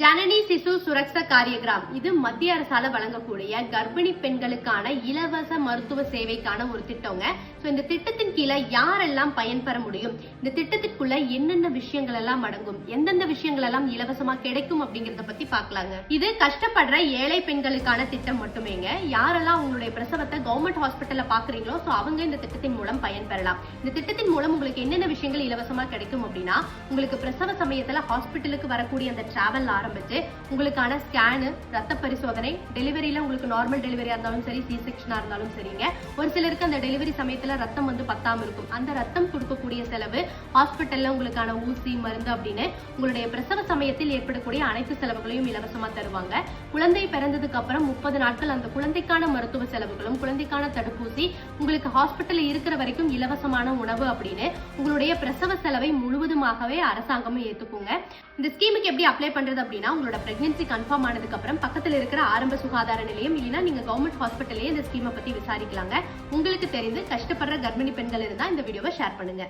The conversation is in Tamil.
ஜனனி சிசு சுரக்ஷா காரியகிராம். இது மத்திய அரசால வழங்கக்கூடிய கர்ப்பிணி பெண்களுக்கான இலவச மருத்துவ சேவைக்கான ஒரு திட்டங்க. ஸோ இந்த திட்டத்தின் கீழே யாரெல்லாம் பயன்பெற முடியும்? இந்த திட்டத்திற்குள்ள என்னென்ன விஷயங்கள் எல்லாம் அடங்கும்? எந்தெந்த விஷயங்கள் எல்லாம் இலவசமா கிடைக்கும் அப்படிங்கறத பத்தி பார்க்கலாங்க இது கஷ்டப்படுற ஏழை பெண்களுக்கான திட்டம் மட்டுமேங்க. யாரெல்லாம் உங்களுடைய பிரசவத்தை கவர்மெண்ட் ஹாஸ்பிட்டல்ல பாக்குறீங்களோ ஸோ அவங்க இந்த திட்டத்தின் மூலம் பயன்பெறலாம். இந்த திட்டத்தின் மூலம் உங்களுக்கு என்னென்ன விஷயங்கள் இலவசமா கிடைக்கும் அப்படின்னா உங்களுக்கு பிரசவ சமயத்துல ஹாஸ்பிட்டலுக்கு வரக்கூடிய அந்த டிராவல் ஆரம்பிச்சு உங்களுக்கான ஸ்கேனு ரத்த பரிசோதனை டெலிவரியில உங்களுக்கு நார்மல் டெலிவரியா இருந்தாலும் சரி சி செக்ஷனா இருந்தாலும் சரிங்க. ஒரு சிலருக்கு அந்த டெலிவரி சமயத்துல ரத்தம் வந்து பத்தாம இருக்கும். அந்த ரத்தம் கொடுக்கக்கூடிய செலவு ஹாஸ்பிட்டல்ல உங்களுக்கான ஊசி மருந்து அப்படின்னு உங்களுடைய பிரசவ சமயத்தில் ஏற்படக்கூடிய அனைத்து செலவுகளையும் இலவசமா தருவாங்க. குழந்தை பிறந்ததுக்கு அப்புறம் முப்பது நாட்கள் அந்த குழந்தைக்கான மருத்துவ செலவுகளும் குழந்தைக்கான தடுப்பூசி உங்களுக்கு ஹாஸ்பிட்டல்ல இருக்கிற வரைக்கும் இலவசமான உணவு அப்படின்னு உங்களுடைய பிரசவ செலவை முழுவதுமாகவே அரசாங்கமும் ஏத்துக்குங்க. இந்த ஸ்கீமுக்கு எப்படி அப்ளை பண்றது அப்படின்னா உங்களோட பிரெக்னன்சி கன்ஃபார்ம் ஆனதுக்கு அப்புறம் பக்கத்துல இருக்கிற ஆரம்ப சுகாதார நிலையம் இல்லைன்னா நீங்க கவர்மெண்ட் ஹாஸ்பிட்டல்லே இந்த ஸ்கீமை பத்தி விசாரிக்கலாங்க. உங்களுக்கு தெரிந்து கஷ்டப்படுற கர்ப்பிணி பெண்கள் இருந்தா இந்த வீடியோவை ஷேர் பண்ணுங்க.